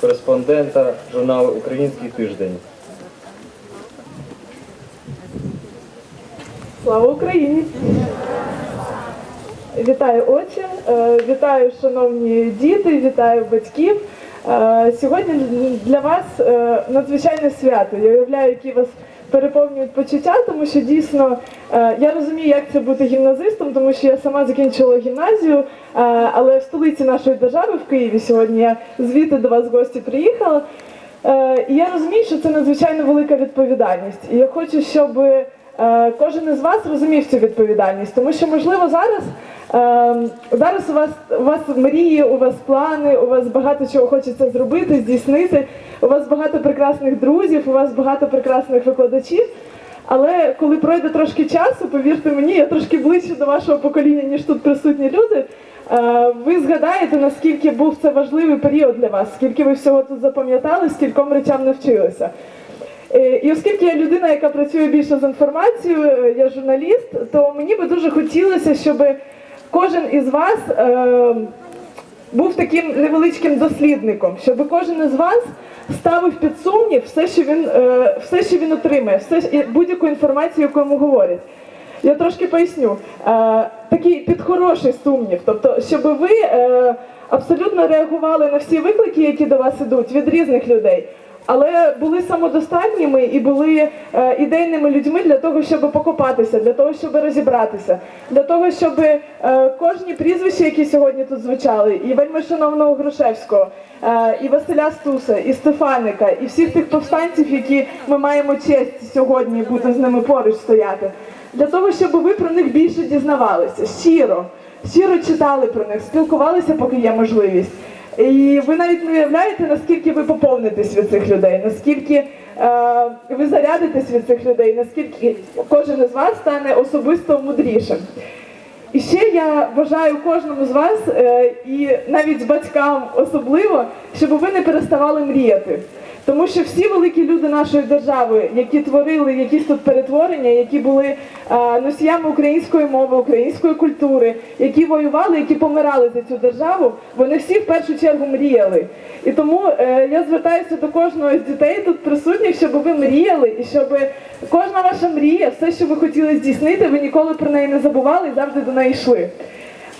кореспондента журналу Український тиждень. Слава Україні! Вітаю отче, е, вітаю шановні діти, вітаю батьків. Е, Сьогодні для вас е, надзвичайне свято. Я уявляю, які вас переповнюють почуття, тому що дійсно е, я розумію, як це бути гімназистом, тому що я сама закінчила гімназію, е, але в столиці нашої держави в Києві сьогодні я звідти до вас в гості приїхала. Е, І я розумію, що це надзвичайно велика відповідальність. І я хочу, щоб кожен із вас розумів цю відповідальність, тому що можливо зараз. Е, Зараз у вас у вас мрії, у вас плани, у вас багато чого хочеться зробити, здійснити. У вас багато прекрасних друзів, у вас багато прекрасних викладачів. Але коли пройде трошки часу, повірте мені, я трошки ближче до вашого покоління, ніж тут присутні люди. е, Ви згадаєте, наскільки був це важливий період для вас, скільки ви всього тут запам'ятали, скільком речам навчилися. Е, І оскільки я людина, яка працює більше з інформацією, е, я журналіст, то мені би дуже хотілося, щоб кожен із вас е, був таким невеличким дослідником, щоб кожен із вас ставив під сумнів все, що він, е, все, що він отримає, все, будь-яку інформацію, яку йому говорять. Я трошки поясню. Е, такий під хороший сумнів, тобто, щоб ви е, абсолютно реагували на всі виклики, які до вас ідуть від різних людей. Але були самодостатніми і були е, ідейними людьми для того, щоб покопатися, для того, щоб розібратися, для того, щоб е, кожні прізвища, які сьогодні тут звучали, і вельми шановного Грушевського, е, і Василя Стуса, і Стефаника, і всіх тих повстанців, які ми маємо честь сьогодні бути з ними поруч стояти, для того, щоб ви про них більше дізнавалися, щиро, щиро читали про них, спілкувалися, поки є можливість. І ви навіть не уявляєте, наскільки ви поповнитесь від цих людей, наскільки е, ви зарядитесь від цих людей, наскільки кожен із вас стане особисто мудрішим. І ще я бажаю кожному з вас, е, і навіть батькам особливо, щоб ви не переставали мріяти. Тому що всі великі люди нашої держави, які творили якісь тут перетворення, які були е, носіями української мови, української культури, які воювали, які помирали за цю державу, вони всі в першу чергу мріяли. І тому е, я звертаюся до кожного з дітей тут присутніх, щоб ви мріяли і щоб кожна ваша мрія, все, що ви хотіли здійснити, ви ніколи про неї не забували і завжди до неї йшли.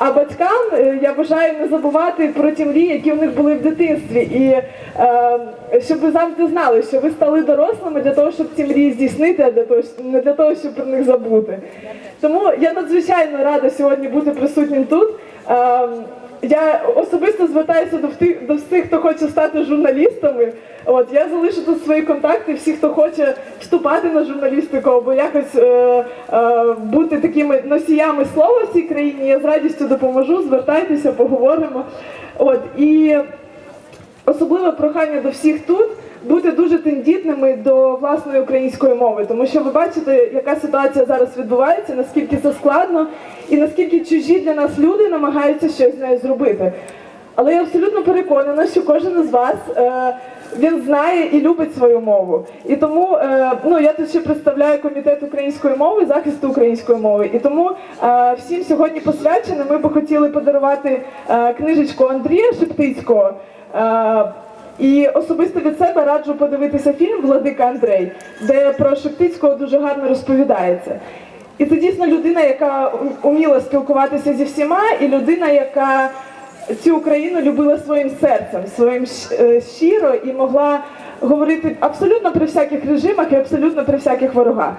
А батькам е, я бажаю не забувати про ті мрії, які у них були в дитинстві, і е, щоб ви завжди знали, що ви стали дорослими для того, щоб ці мрії здійснити, а для того, не для того, щоб про них забути. Тому я надзвичайно рада сьогодні бути присутнім тут. Е, я особисто звертаюся до всіх, до всіх, хто хоче стати журналістами. От я залишу тут свої контакти. Всі, хто хоче вступати на журналістику або якось е, е, бути такими носіями слова в цій країні, я з радістю допоможу. Звертайтеся, поговоримо. От і особливе прохання до всіх тут бути дуже тендітними до власної української мови, тому що ви бачите, яка ситуація зараз відбувається, наскільки це складно і наскільки чужі для нас люди намагаються щось з нею зробити. Але я абсолютно переконана, що кожен із вас е, він знає і любить свою мову. І тому е, ну я тут ще представляю комітет української мови, захисту української мови. І тому е, всім сьогодні посвячено. Ми би хотіли подарувати е, книжечку Андрія Шептицького. Е, і особисто від себе раджу подивитися фільм Владика Андрей, де про Шептицького дуже гарно розповідається. І це дійсно людина, яка уміла спілкуватися зі всіма, і людина, яка цю Україну любила своїм серцем, своїм е, щиро і могла говорити абсолютно при всяких режимах і абсолютно при всяких ворогах.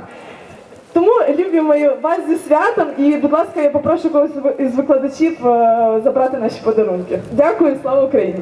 Тому любі мої вас зі святом, і будь ласка, я попрошу когось із викладачів е, забрати наші подарунки. Дякую, слава Україні!